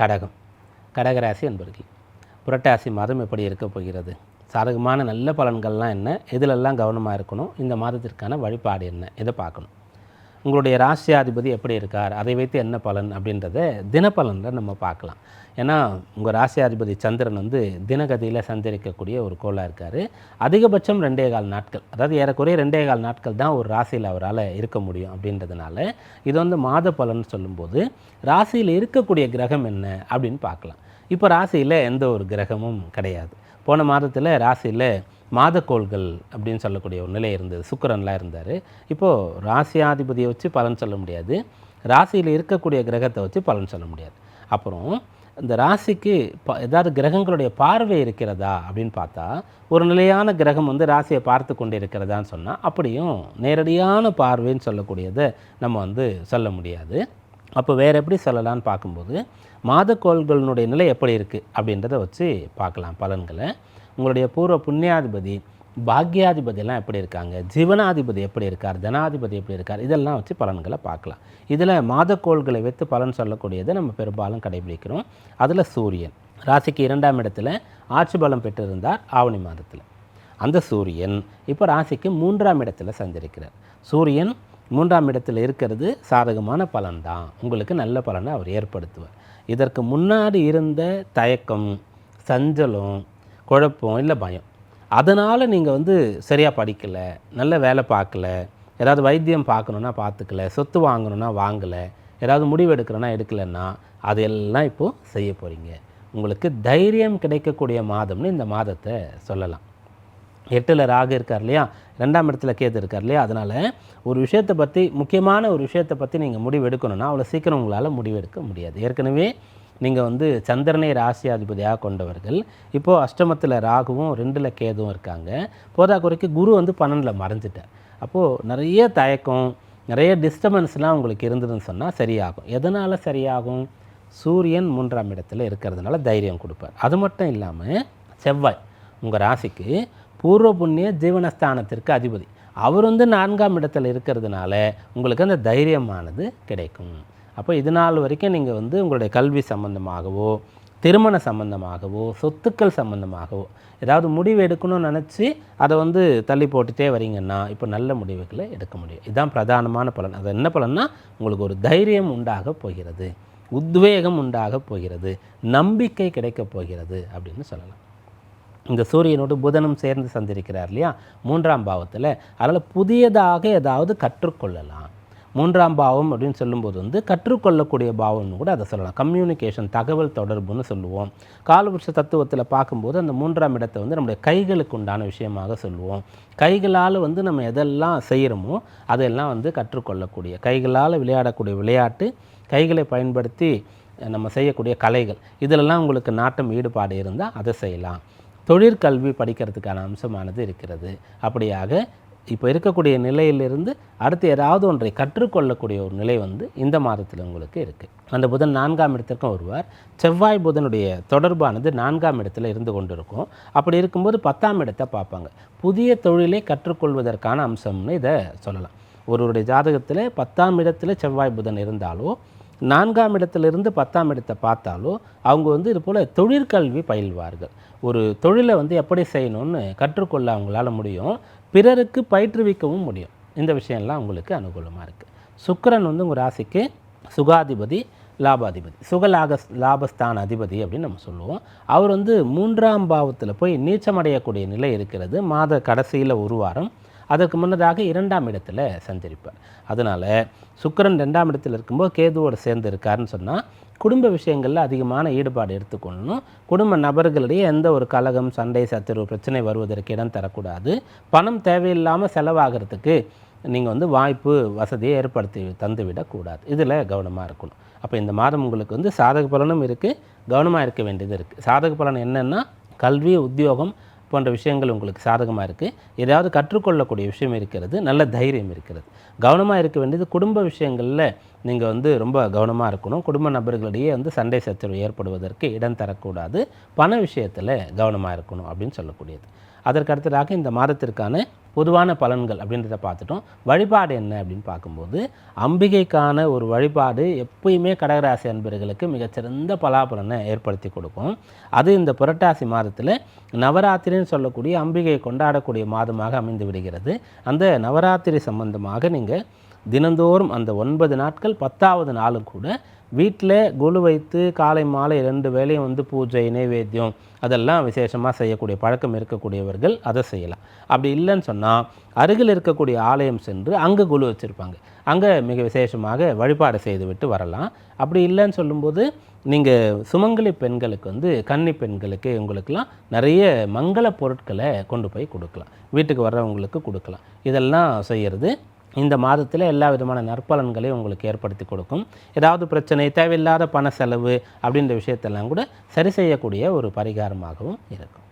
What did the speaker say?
கடகம். கடகராசி என்பர்கள் புரட்டாசி மாதம் எப்படி இருக்க போகிறது? சாதகமான நல்ல பலன்கள்லாம் என்ன? இதிலெல்லாம் கவனமாக இருக்கணும்? இந்த மாதத்திற்கான வழிபாடு என்ன? இதை பார்க்கணும்? உங்களுடைய ராசியாதிபதி எப்படி இருக்கார்? அதை வைத்து என்ன பலன் அப்படின்றத தினப்பலனில் நம்ம பார்க்கலாம். ஏன்னா உங்கள் ராசியாதிபதி சந்திரன் வந்து தினகதியில் சஞ்சரிக்கக்கூடிய ஒரு கோளாக இருக்கார். அதிகபட்சம் ரெண்டே கால் நாட்கள். அதாவது ஏறக்குறைய ரெண்டே கால் நாட்கள் தான் ஒரு ராசியில் அவரால் இருக்க முடியும் அப்படின்றதுனால இது வந்து மாத பலன் சொல்லும்போது ராசியில் இருக்கக்கூடிய கிரகம் என்ன அப்படின்னு பார்க்கலாம். இப்போ ராசியில் எந்த ஒரு கிரகமும் கிடையாது. போன மாதத்தில் ராசியில் மாதக்கோள்கள் அப்படின்னு சொல்லக்கூடிய ஒரு நிலை இருந்தது. சுக்கரன்லாம் இருந்தார். இப்போது ராசியாதிபதியை வச்சு பலன் சொல்ல முடியாது. ராசியில் இருக்கக்கூடிய கிரகத்தை வச்சு பலன் சொல்ல முடியாது. அப்புறம் இந்த ராசிக்கு ப ஏதாவது கிரகங்களுடைய பார்வை இருக்கிறதா அப்படின்னு பார்த்தா ஒரு நிலையான கிரகம் வந்து ராசியை பார்த்து கொண்டு இருக்கிறதான்னு சொன்னால் அப்படியும் நேரடியான பார்வைன்னு சொல்லக்கூடியதை நம்ம வந்து சொல்ல முடியாது. அப்போ வேறு எப்படி சொல்லலாம்னு பார்க்கும்போது மாதக்கோள்களினுடைய நிலை எப்படி இருக்குது அப்படின்றத வச்சு பார்க்கலாம் பலன்களை. உங்களுடைய பூர்வ புண்ணியாதிபதி பாக்யாதிபதியெல்லாம் எப்படி இருக்காங்க? ஜீவனாதிபதி எப்படி இருக்கார்? தனாதிபதி எப்படி இருக்கார்? இதெல்லாம் வச்சு பலன்களை பார்க்கலாம். இதில் மாதக்கோள்களை வைத்து பலன் சொல்லக்கூடியதை நம்ம பெரும்பாலும் கடைபிடிக்கிறோம். அதில் சூரியன். ராசிக்கு இரண்டாம் இடத்துல ஆட்சி பலம் பெற்றிருந்தார் ஆவணி மாதத்தில். அந்த சூரியன் இப்போ ராசிக்கு மூன்றாம் இடத்துல சஞ்சரிக்கிறார். சூரியன் மூன்றாம் இடத்தில் இருக்கிறது சாதகமான பலன்தான். உங்களுக்கு நல்ல பலனை அவர் ஏற்படுத்துவார். இதற்கு முன்னாடி இருந்த தயக்கம் சஞ்சலம் குழப்பம் இல்லை பயம். அதனால் நீங்கள் வந்து சரியாக படிக்கலை நல்ல வேலை பார்க்கல ஏதாவது வைத்தியம் பார்க்கணுன்னா பார்த்துக்கல சொத்து வாங்கணுன்னா வாங்கலை ஏதாவது முடிவு எடுக்கிறோன்னா எடுக்கலைன்னா அதையெல்லாம் இப்போது செய்ய போகிறீங்க உங்களுக்கு தைரியம் கிடைக்கக்கூடிய மாதம்னு இந்த மாதத்தை சொல்லலாம். எட்டில் ராகு இருக்கார் இல்லையா? ரெண்டாம் இடத்துல கேது இருக்கார் இல்லையா? அதனால் ஒரு விஷயத்தை பற்றி முக்கியமான ஒரு விஷயத்தை பற்றி நீங்கள் முடிவு எடுக்கணும்னா அவ்வளோ சீக்கிரம் உங்களால் முடிவெடுக்க முடியாது. ஏற்கனவே நீங்கள் வந்து சந்திரனை ராசியாதிபதியாக கொண்டவர்கள். இப்போது அஷ்டமத்தில் ராகுவும் ரெண்டில் கேதுவும் இருக்காங்க. போதாக்குறைக்கு குரு வந்து பன்னெண்டில் மறைஞ்சிட்டார். அப்போது நிறைய தயக்கம் நிறைய டிஸ்டர்பன்ஸ்லாம் உங்களுக்கு இருந்ததுன்னு சொன்னால் சரியாகும். எதனால் சரியாகும்? சூரியன் மூன்றாம் இடத்துல இருக்கிறதுனால தைரியம் கொடுப்பார். அது மட்டும் இல்லாமல் செவ்வாய் உங்கள் ராசிக்கு பூர்வ புண்ணிய ஜீவனஸ்தானத்திற்கு அதிபதி. அவர் வந்து நான்காம் இடத்துல இருக்கிறதுனால உங்களுக்கு அந்த தைரியமானது கிடைக்கும். அப்போ இது நாள் வரைக்கும் நீங்கள் வந்து உங்களுடைய கல்வி சம்பந்தமாகவோ திருமண சம்பந்தமாகவோ சொத்துக்கள் சம்பந்தமாகவோ ஏதாவது முடிவு எடுக்கணும்னு நினச்சி அதை வந்து தள்ளி போட்டுட்டே வரீங்கன்னா இப்போ நல்ல முடிவுகளை எடுக்க முடியும். இதுதான் பிரதானமான பலன். அது என்ன பலன்னா உங்களுக்கு ஒரு தைரியம் உண்டாக போகிறது உத்வேகம் உண்டாக போகிறது நம்பிக்கை கிடைக்கப் போகிறது அப்படின்னு சொல்லலாம். இந்த சூரியனோடு புதனும் சேர்ந்து சந்திருக்கிறார் இல்லையா? மூன்றாம் பாவத்தில் அதனால் புதியதாக ஏதாவது கற்றுக்கொள்ளலாம். மூன்றாம் பாவம் அப்படின்னு சொல்லும்போது வந்து கற்றுக்கொள்ளக்கூடிய பாவம்னு கூட அதை சொல்லலாம். கம்யூனிகேஷன் தகவல் தொடர்புன்னு சொல்லுவோம். காலபுருஷ தத்துவத்தில் பார்க்கும்போது அந்த மூன்றாம் இடத்தை வந்து நம்முடைய கைகளுக்கு உண்டான விஷயமாக சொல்லுவோம். கைகளால் வந்து நம்ம எதெல்லாம் செய்கிறோமோ அதெல்லாம் வந்து கற்றுக்கொள்ளக்கூடிய கைகளால் விளையாடக்கூடிய விளையாட்டு கைகளை பயன்படுத்தி நம்ம செய்யக்கூடிய கலைகள் இதிலெல்லாம் உங்களுக்கு நாட்டம் ஈடுபாடு இருந்தால் அதை செய்யலாம். தொழிற்கல்வி படிக்கிறதுக்கான அம்சமானது இருக்கிறது. அப்படியாக இப்போ இருக்கக்கூடிய நிலையிலிருந்து அடுத்து ஏதாவது ஒன்றை கற்றுக்கொள்ளக்கூடிய ஒரு நிலை வந்து இந்த மாதத்தில் உங்களுக்கு இருக்குது அந்த புதன் நான்காம் இடத்திற்கும் வருவார். செவ்வாய் புதனுடைய தொடர்பானது நான்காம் இடத்துல இருந்து கொண்டு இருக்கும் அப்படி இருக்கும்போது பத்தாம் இடத்தை பார்ப்பாங்க. புதிய தொழிலை கற்றுக்கொள்வதற்கான அம்சம்னு இதை சொல்லலாம். ஒருவருடைய ஜாதகத்தில் பத்தாம் இடத்துல செவ்வாய் புதன் இருந்தாலோ நான்காம் இடத்திலிருந்து பத்தாம் இடத்தை பார்த்தாலோ அவங்க வந்து இது போல் தொழிற்கல்வி பயில்வார்கள். ஒரு தொழிலை வந்து எப்படி செய்யணும்னு கற்றுக்கொள்ள அவங்களால முடியும். பிறருக்கு பயிற்றுவிக்கவும் முடியும். இந்த விஷயம்லாம் அவங்களுக்கு அனுகூலமாக இருக்குது சுக்கரன் வந்து உங்கள் ராசிக்கு சுகாதிபதி லாபாதிபதி சுகலாக லாபஸ்தான அதிபதி அப்படின்னு நம்ம சொல்லுவோம். அவர் வந்து மூன்றாம் பாவத்தில் போய் நீச்சமடையக்கூடிய நிலை இருக்கிறது. மாத கடைசியில் ஒரு வாரம் அதற்கு முன்னதாக இரண்டாம் இடத்துல சஞ்சரிப்பார். அதனால் சுக்கரன் ரெண்டாம் இடத்துல இருக்கும்போது கேதுவோடு சேர்ந்து இருக்காருன்னு சொன்னால் குடும்ப விஷயங்களில் அதிகமான ஈடுபாடு எடுத்துக்கொள்ளணும். குடும்ப நபர்களிடையே எந்த ஒரு கலகம் சண்டை சத்துரு பிரச்சனை வருவதற்கு இடம் தரக்கூடாது. பணம் தேவையில்லாமல் செலவாகிறதுக்கு நீங்கள் வந்து வாய்ப்பு வசதியை ஏற்படுத்தி தந்துவிடக்கூடாது. இதில் கவனமாக இருக்கணும். அப்போ இந்த மாதம் உங்களுக்கு வந்து சாதக பலனும் இருக்குது கவனமாக இருக்க வேண்டியது இருக்குது சாதக பலன் என்னென்னா கல்வி உத்தியோகம் போன்ற விஷயங்கள் உங்களுக்கு சாதகமாக இருக்குது ஏதாவது கற்றுக்கொள்ளக்கூடிய விஷயம் இருக்கிறது நல்ல தைரியம் இருக்கிறது. கவனமாக இருக்க வேண்டியது குடும்ப விஷயங்களில் நீங்கள் வந்து ரொம்ப கவனமாக இருக்கணும். குடும்ப நபர்களிடையே வந்து சண்டை சச்சரவு ஏற்படுவதற்கு இடம் தரக்கூடாது. பண விஷயத்தில் கவனமாக இருக்கணும் அப்படின்னு சொல்லக்கூடியது. அதற்கு அடுத்ததாக இந்த மாதத்திற்கான பொதுவான பலன்கள் அப்படின்றத பார்த்துட்டோம். வழிபாடு என்ன அப்படின்னு பார்க்கும்போது அம்பிகைக்கான ஒரு வழிபாடு எப்பயுமே கடகராசி அன்பர்களுக்கு மிகச்சிறந்த பலாபலனை ஏற்படுத்தி கொடுக்கும். அது இந்த புரட்டாசி மாதத்தில் நவராத்திரின்னு சொல்லக்கூடிய அம்பிகை கொண்டாடக்கூடிய மாதமாக அமைந்து விடுகிறது. அந்த நவராத்திரி சம்பந்தமாக நீங்கள் தினந்தோறும் அந்த ஒன்பது நாட்கள் பத்தாவது நாளும் கூட வீட்டில் குழு வைத்து காலை மாலை ரெண்டு வேளையும் வந்து பூஜை நைவேத்தியம் அதெல்லாம் விசேஷமாக செய்யக்கூடிய பழக்கம் இருக்கக்கூடியவர்கள் அதை செய்யலாம். அப்படி இல்லைன்னு சொன்னால் அருகில் இருக்கக்கூடிய ஆலயம் சென்று அங்கே குழு வச்சுருப்பாங்க. அங்கே மிக விசேஷமாக வழிபாடு செய்துவிட்டு வரலாம். அப்படி இல்லைன்னு சொல்லும்போது நீங்கள் சுமங்கலி பெண்களுக்கு வந்து கன்னி பெண்களுக்கு உங்களுக்கெல்லாம் நிறைய மங்கள பொருட்களை கொண்டு போய் கொடுக்கலாம். வீட்டுக்கு வர்றவங்களுக்கு கொடுக்கலாம். இதெல்லாம் செய்கிறது இந்த மாதத்தில் எல்லா விதமான நற்பலன்களையும் உங்களுக்கு ஏற்படுத்தி கொடுக்கும். ஏதாவது பிரச்சனை தேவையில்லாத பண செலவு அப்படின்ற விஷயத்தெல்லாம் கூட சரி செய்யக்கூடிய ஒரு பரிகாரமாகவும் இருக்கும்.